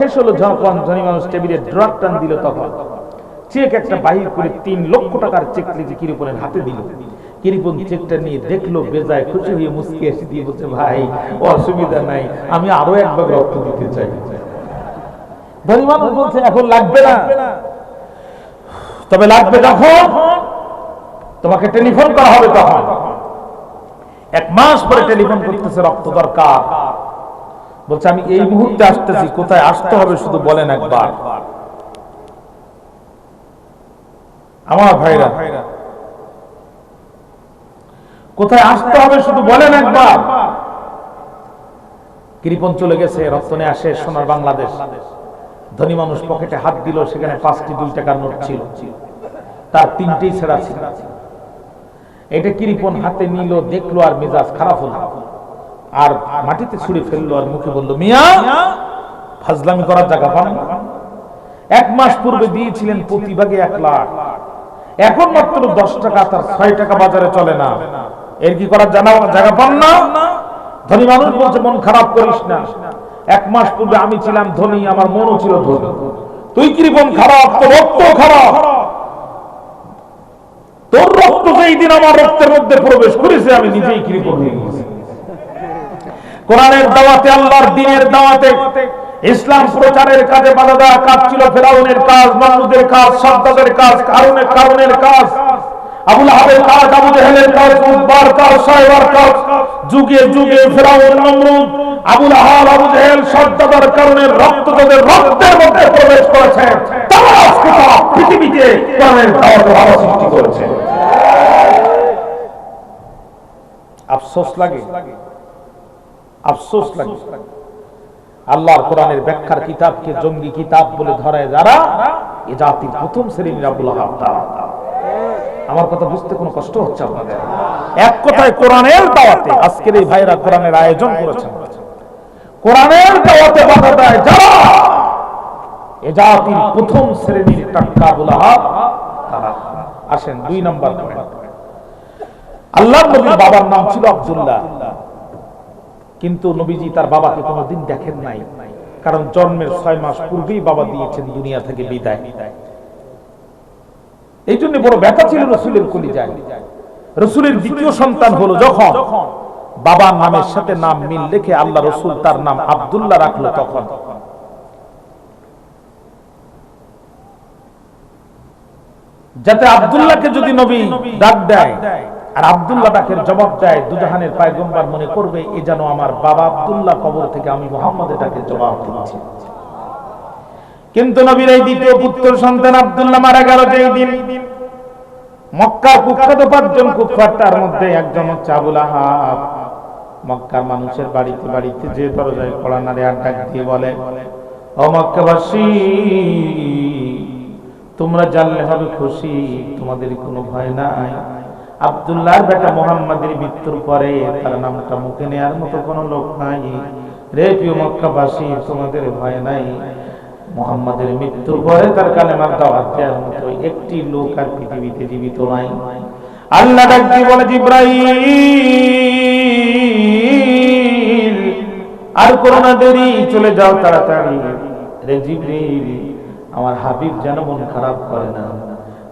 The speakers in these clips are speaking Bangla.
শেষ হলো যখন ধনী মানুষ টেবিলে ড্রাগ টান দিল তখন। চেক একটা বাহির করে তিন লক্ষ টাকার চেক লিখে কিরিপনের হাতে দিল। কিরিপন চেকটা নিয়ে দেখল, বেজায় খুশি হয়ে মুসকে এসে দিয়ে বলছে, ভাই, অসুবিধা নাই, আমি আরও একবার রক্ত দিতে চাই। ধনী মানুষ বলছে, এখন লাগবে না। তবে লাগবে যখন? তোমাকে টেলিফোন করা হবে তখন। এক মাস পরে টেলিফোন করতেছে, রক্ত দরকার। বলছে, আমি এই মুহূর্তে আসতেছি, কোথায় আসতে হবে শুধু বলেন একবার। আমার ভাইরা, কোথায় আসতে হবে শুধু বলেন একবার। কৃপন চলে গেছে রক্তনে আসে সোনার বাংলাদেশ। ধনী মানুষ পকেটে হাত দিল, সেখানে পাঁচটি দুই টাকার নোট ছিল। তার তিনটেই ছেড়া ছিল। এটা কৃপন হাতে নিল, দেখল আর মেজাজ খারাপ হলো। আর মাটিতে ছুড়ে ফেলল আর মুখে বলল, মিয়া, ফাজলামি করার জায়গা পান এক মাস পূর্বে দিয়েছিলেন প্রতি ভাগে এক লাখ। এখন মাত্র দশ টাকা, তার ছয় টাকা বাজারে চলে না। এর কি করার জানা জায়গা পান না? ধনী মানুষ বলছে, মন খারাপ করিস না। এক মাস পূর্বে আমি ছিলাম ধনী, আমার মনও ছিল ধনী। তুই কি মন খারাপ? তোর রক্ত খারাপ। তোর রক্ত যেই দিন আমার রক্তের মধ্যে প্রবেশ করেছে, আমি নিজেই কৃপণ হয়ে গেছি কোরআনের দাওয়াতে, আল্লাহর দিনের দাওয়াতে, ইসলাম প্রচারের কাজে বাধা দেওয়া কাজ ছিল ফেরাউনের কাজ, মাহমুদের কাজ, সাদ্দাদের কাজ কারণের কারণের কাজ। আবুল রক্ত আফসোস লাগে। আফসোস লাগে। আল্লাহর কোরআনের ব্যাখ্যার কিতাবকে জঙ্গি কিতাব বলে ধরায় যারা, এ জাতির প্রথম শ্রেণির আবুল আহাব তারা। আমার কথা বুঝতে কোনো কষ্ট হচ্ছে আপনাদের? এক কথায় কোরআনের দাওয়াতে আজকের এই ভাইরা কোরআনের আয়োজন করেছেন। কোরআনের দাওয়াতে বাধা দেয় যারা, এ জাতির প্রথম শ্রেণির টাক্কা আবুল আহাব তারা। আসেন দুই নম্বর আল্লাহ নবীর বাবার নাম ছিল আব্দুল্লাহ। কিন্তু নবীজি তার বাবাকে কোনোদিন দেখেন নাই। কারণ জন্মের ছয় মাস পূর্বেই বাবা দিয়েছেন দুনিয়া থেকে বিদায়। এই জন্য বড় ব্যথা ছিল রসুলের কলিজায়। রসুলের দ্বিতীয় সন্তান হলো যখন বাবার নামের সাথে নাম মিল রেখে আল্লাহ রসুল তার নাম আব্দুল্লাহ রাখল তখন। যাতে আব্দুল্লাহকে যদি নবী ডাক দেয় আর আব্দুল্লাহ ডাকের জবাব দেয়, দুজাহানের পায়গম্বার মনে করবে, এ যেন আমার বাবা আব্দুল্লাহ কবর থেকে আমি মোহাম্মদের ডাকে জবাব দিচ্ছি কিন্তু নবীর এই দ্বিতীয় পুত্র সন্তান আব্দুল্লাহ মারা গেল যেই দিন। কুখ্যাত পাঁচজন তার মধ্যে একজন হচ্ছে আবুল আহাব। মক্কার মানুষের বাড়িতে বাড়িতে যে দরজায় কড়া ডাক দিয়ে বলে, ও মক্কাবাসী, তোমরা জানলে হবে খুশি, তোমাদের কোনো ভয় নাই। আব্দুল্লাহর বেটা মোহাম্মদের মৃত্যুর পরে তার নামটা মুখে নেয়ার মতো কোনো লোক নাই। রে প্রিয় মক্কাবাসী, তোমাদের ভয় নাই। মোহাম্মদের মৃত্যুর পরে তার কালেমার দাওয়াত দেওয়ার মতো একটি লোক আর পৃথিবীতে জীবিত নাই। আল্লাহ ডাক দিয়ে বলে, জিব্রাইল, আর করোনা দেরি, চলে যাও তাড়াতাড়ি। রে জিব্রাইল, আমার হাবিব যেন মন খারাপ করে না।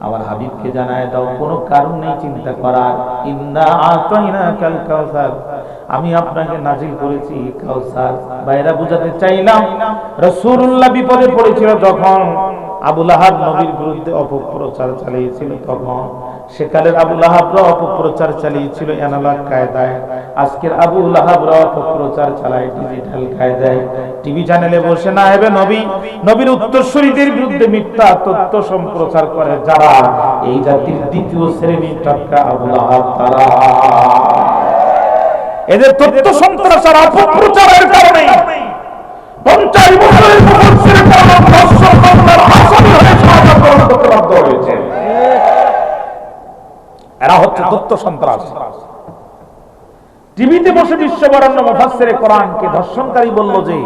আমার হাবিবকে জানায় দাও, কোনো কারণ নেই চিন্তা করার। ইন্দা আতাইনা কাল কাউসার। আমি আপনাকে নাজিল করেছি কাউসার। বাইরা বুঝাতে চাইলাম, রাসূলুল্লাহ বিপদে পড়েছিল যখন আবুল আহাব নবীর বিরুদ্ধে অপপ্রচার চালিয়েছিল তখন। সেকালের আবুল আহাবরা অপপ্রচার চালিয়েছিল অ্যানালগ কায়দায়। আজকের আবুল আহাবরা অপপ্রচার চালায় ডিজিটাল কায়দায়। টিভি চ্যানেলে বসে না হবে নবী। নবীর উত্তরসূরিদের বিরুদ্ধে মিথ্যা তথ্য সম্প্রচার করে যারা। এই জাতির দ্বিতীয় শ্রেণির টাটকা আবুল আহাব তারা। এদের সন্ত্রাস আর অপপ্রচারের কারণে পঞ্চাশ বছরের তথ্য সন্ত্রাস। টিভিতে বসে বিশ্ববরণ্য মুফাসসিরে কোরআনকে ধর্ষণকারী বলল যে,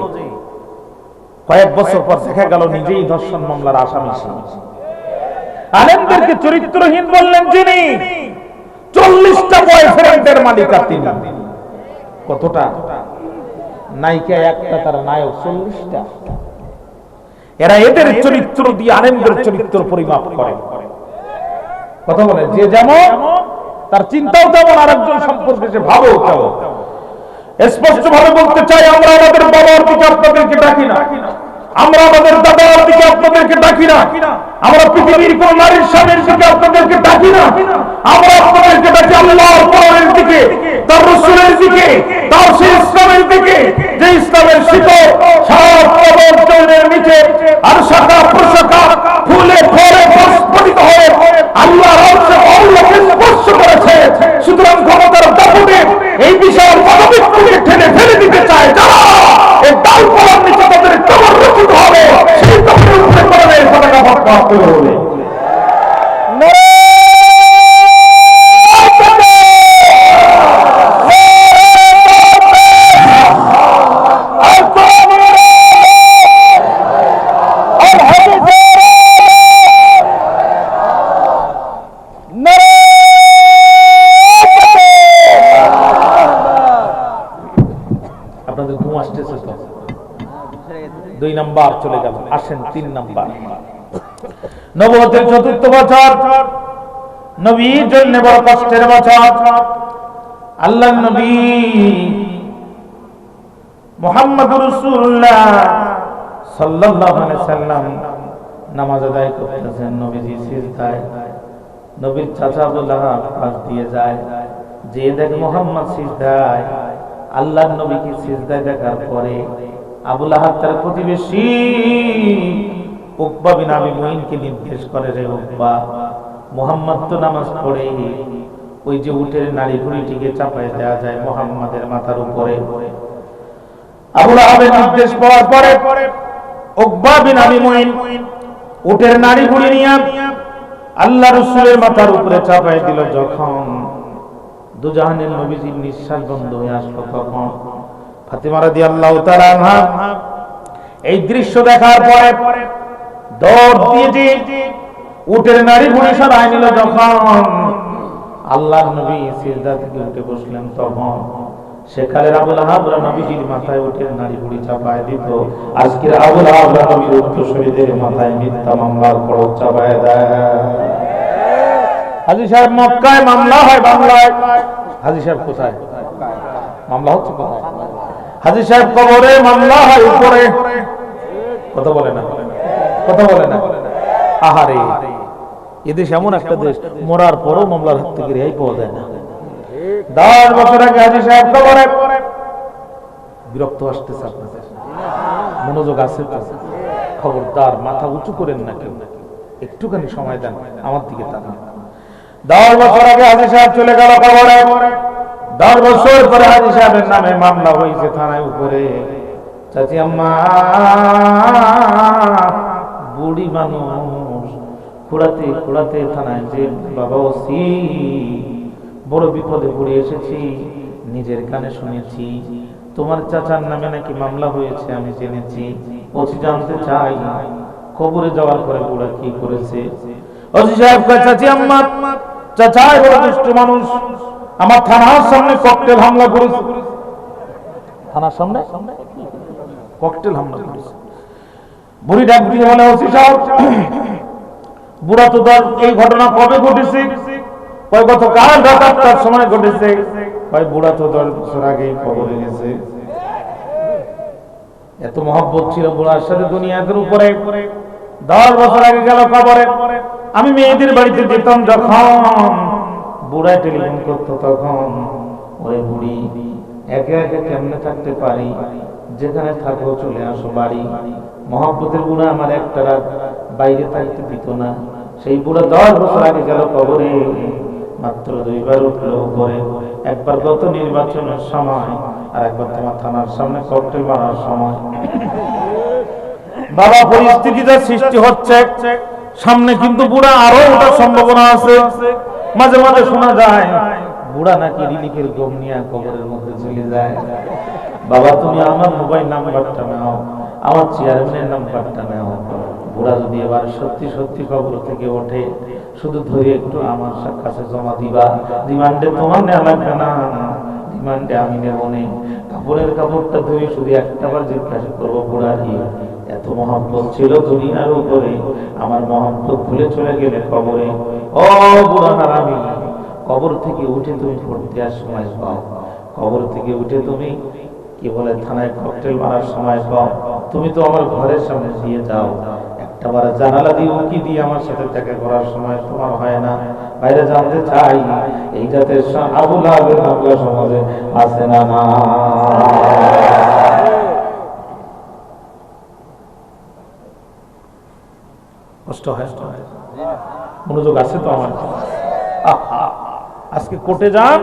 কয়েক বছর পর দেখা গেল নিজেই ধর্ষণ মামলার আসামি আলেমদেরকে চরিত্রহীন বললেন যিনি, চল্লিশটা বয়ফ্রেন্ডের মালিকা তিনি। কতটা? নায়িকা একটা, তার নায়ক চল্লিশটা। এরা এদের চরিত্র দিয়ে আনন্দের চরিত্র পরিমাপ করে। কথা বলে, যে যেমন তার চিন্তাও তেমন, আরেকজন সম্পর্কে সে ভাবেও তেমন। স্পষ্ট ভাবে বলতে চাই, আমরা আমাদের বাবার দিকে আপনাদেরকে ডাকি না। আমরা আমাদের দাদার দিকে আপনাদেরকে ডাকি না। আমরা পৃথিবীর কোন নারীর স্বামীর দিকে আপনাদেরকে ডাকি না। আমরা আপনাদেরকে ডাকি আল্লাহর পরের দিকে, তার রসুলের দিকে, তার সেই ইসলামের দিকে। যে ইসলামের শিকড় নিচে আর শাখা প্রশাখা ফুলে, ফলে প্রস্ফুটিত হয়ে আল্লাহ স্পর্শ করেছে দুই নাম্বার চলে গেল। আসেন তিন নাম্বার। নবতের চতুর্থ বছর, নবীর জন্য বড় কষ্টের বছর। আল্লাহ নবী মোহাম্মদ রসুল্লাহ সাল্লাল্লাহু আলাইহি সাল্লাম নামাজ আদায় করতেছেন, নবীজি সিজদায়। নবীর চাচা আবু পাশ দিয়ে যায়। যে দেখ মোহাম্মদ সিজদায়, আল্লাহর নবীকে সিজদায় দেখার পরে আবু লাহাব তার প্রতিবেশী উকবা বিন আবি মুইনকে নির্দেশ করে রে উকবা, মোহাম্মদ তো নামাজ পড়ে, ওই যে উটের নারী ভুড়িটিকে চাপায় দেওয়া যায় মোহাম্মদের মাথার উপরে। আবু লাহাবের নির্দেশ পাওয়ার পরে উকবা বিন আবি মুইন উটের নারী ভুড়ি নিয়ে আল্লাহ রসুলের মাথার উপরে চাপায় দিল। যখন দুজাহানের নবীজির নিঃশ্বাস বন্ধ হয়ে আসলো তখন ফাতিমা রাদিয়াল্লাহু তাআলা আনহা, এই দৃশ্য দেখার পরে দৌড় দিয়ে উটের নারী বুড়ি সরাই নিল, যখন আল্লাহ নবী থেকে উঠে বসলেন, তখন সেকালের মাথায় উঠে নারী বুড়ি চাপায় দিত। আজকের আবুল আহাবরা মাথায় মিথ্যা মামলার খরচ চাপায় দেয়। হাজি সাহেব মক্কায় মামলা হয় বাংলায়। সাহেব হচ্ছে হাজি সাহেব কবরে মামলা হয় উপরে। কথা বলে না। কথা বলে না। আহারে এদেশ এমন একটা দেশ, মরার পরও মামলার হাত থেকে রেহাই পাওয়া যায় না। দশ বছর আগে হাজি সাহেব কবরে। বিরক্ত আসতেছে আপনাদের। মনোযোগ আছে খবরদার, মাথা উঁচু করেন না কেউ। একটুখানি সময় দেন, আমার দিকে তাকান। দশ বছর আগে হাজি সাহেব চলে গেল কবরে। দশ বছর পরে হাজি সাহেবের নামে মামলা হয়েছে থানায় উপরে। চাচি আম্মা, বুড়ি মানুষ, খুড়াতে খুড়াতে থানায় যে বাবা ওসি, বড় বিপদে পড়ে এসেছি, নিজের কানে শুনেছি। তোমার চাচার নামে নাকি মামলা হয়েছে আমি জেনেছি। ওসি জানতে চাই খবরে যাওয়ার পরে বুড়া কি করেছে? ওসি সাহেব চাচি আম্মা চাচাই বড় দুষ্ট মানুষ আমার থানার সামনে ককটেল হামলা করেছে। থানার সামনে? ককটেল হামলা করেছে। বুড়ি ডাক দিয়ে বলে ওসি সাহেব বুড়া তো ধর এই ঘটনা কবে ঘটেছে? কয় রাত আটটার সময় ঘটেছে। কয় বুড়া তো দশ বছর আগে কবরে গেছে এত মহব্বত ছিল বুড়ার সাথে দুনিয়াদের উপরে। দশ বছর আগে গেল কবরে। আমি মেয়েদের বাড়িতে যেতাম যখন বুড়া টেলিফোন করতো তখন, ওরে বুড়ি, একে একে কেমনে থাকতে পারি? যেখানে থাকো চলে আসো বাড়ি। মহব্বতের বুড়া আমার একটা রাত বাইরে থাকতে দিত না। সেই বুড়া দশ বছর আগে গেল কবরে। মাত্র দুইবার উঠল উপরে। একবার গত নির্বাচনের সময় আর একবার তোমার থানার সামনে ককটেল মারার সময়। বাবা পরিস্থিতিটা সৃষ্টি হচ্ছে, সামনে কিন্তু বুড়া আরও ওঠার সম্ভাবনা আছে। মাঝে মাঝে শোনা যায়, বুড়া নাকি রিলিফের গম নিয়ে কবরের মধ্যে চলে যায়। বাবা, তুমি আমার মোবাইল নাম্বারটা নাও, আমার চেয়ারম্যানের নাম্বারটা নাও। বুড়া যদি এবার সত্যি সত্যি কবর থেকে ওঠে, শুধু ধরে একটু আমার কাছে জমা দিবা। রিমান্ডে তোমার নেওয়া লাগবে না। রিমান্ডে আমি নেব নেই কাপড়ের কাপড়টা ধরে শুধু একটা বার জিজ্ঞাসা করব বুড়ারি এত মহব্বত ছিল দুনিয়ার উপরে। আমার মহব্বত ভুলে চলে গেলে কবরে। ও বুড়া হারামি, কবর থেকে উঠে তুমি ভোট দেওয়ার সময় পাও। কবর থেকে উঠে তুমি কি বলে থানায় ককটেল মারার সময় পাও। তুমি তো আমার ঘরের সামনে দিয়ে যাও। একটা বার জানালা দিয়ে উকি দিয়ে আমার সাথে দেখা করার সময় তোমার হয় না। বাইরে জানতে চাই, এই জাতের আবুল আবের সমাজে আছে না না কষ্ট হয়। মনোযোগ আছে তো আমার? আজকে কোর্টে যান।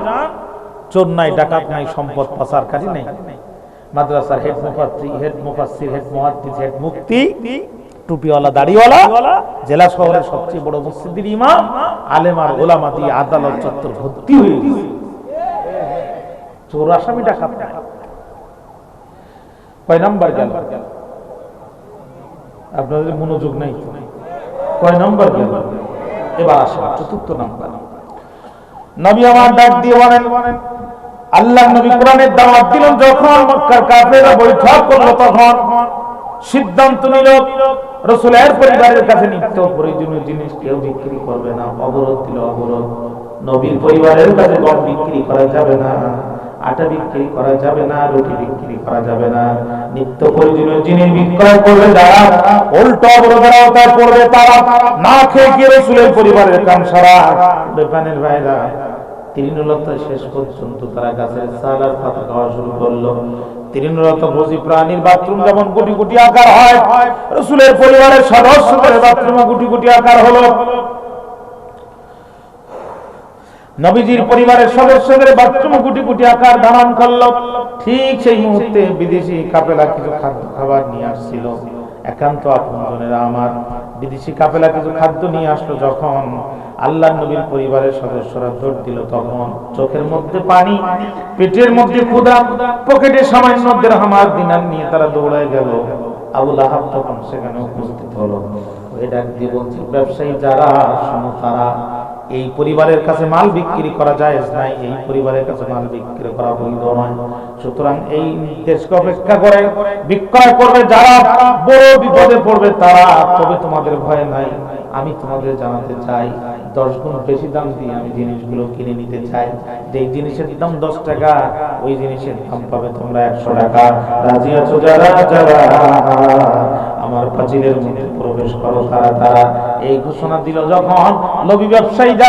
চোর নাই ডাকাত নাই, সম্পদ পাচার কাজী নেই। মাদ্রাসার হেড মুফাত্তি হেড মুফাসসির, হেড মুহাদ্দিস, হেড মুফতি, টুপিওয়ালা, দাড়িওয়ালা, জেলা শহরের সবচেয়ে বড় মসজিদের ইমাম, আলেম আর ওলামা দিয়ে আদালত চত্বর ভর্তি হয়ে চোর আসামি ডাকাত। কয় নাম্বার গেল? আপনাদের মনোযোগ নাই নাম্বার গেল? এবার আসেন, চতুর্থ নাম্বার। নবী আমার ডাক দিয়ে বলেন, আল্লাহ নবী কোরআনের দাওয়াত দিলেন যখন মক্কার কাফেররা বৈঠক করল তখন। সিদ্ধান্ত নিল, রসুলের পরিবারের কাছে নিত্য প্রয়োজনীয় জিনিস কেউ বিক্রি করবে না, অবরোধ দিল অবরোধ। নবীর পরিবারের কাছে গম বিক্রি করা যাবে না। আটা বিক্রি করা যাবে না, রুটি বিক্রি করা যাবে না। নিত্য প্রয়োজনীয় জিনিস বিক্রয় করবে যারা, উল্টো অবরোধের আওতায় তারা। না খেয়ে গিয়ে রসুলের পরিবারের কাম সারা। বেপানের ভাইরা, তৃণলতা শেষ পর্যন্ত তারা গাছের পাতা খাওয়া শুরু করল। প্রাণীর বাথরুম যেমন কোটি কোটি আকার হয়, রসুলের পরিবারের সদস্যদের বাথরুমে কোটি কোটি আকার হলো। নবীজির পরিবারের সদস্যদের বাথরুম কোটি কোটি আকার ধারণ করল। ঠিক সেই মুহূর্তে বিদেশি কাপেলা কিছু খাবার নিয়ে আসছিল। একান্ত আপনজনেরা আমার বিদেশি কাপেলা কিছু খাদ্য নিয়ে আসলো যখন আল্লাহ নবীর পরিবারের সদস্যরা দৌড় দিল তখন চোখের মধ্যে পানি, পেটের মধ্যে ক্ষুধা, পকেটে সামান্য দেড়হামার দিনার নিয়ে তারা দৌড়ায় গেল। আবুল আহাব তখন সেখানে উপস্থিত হলো। ডাক দিয়ে বলছে, ব্যবসায়ী যারা, শোনো তারা এই পরিবারের কাছে মাল বিক্রি করা যায় নাই, এই পরিবারের কাছে মাল বিক্রি করা বৈধ নয়। সুতরাং এই দেশকে অপেক্ষা করে, বিক্রয় করবে যারা, বড় বিপদে পড়বে তারা, তবে তোমাদের ভয় নাই, আমি তোমাদের জানাতে চাই। দশ গুণ বেশি দাম দিয়ে আমি জিনিসগুলো কিনে নিতে চাই। যে জিনিসের দাম দশ টাকা, ওই জিনিসের দাম পাবে তোমরা একশো টাকা। রাজি আছো যারা? যারা। আমার পাঁচিলের মধ্যে প্রবেশ করো তারা তারা। এই ঘোষণা দিল যখন নবী ব্যবসায়ী যারা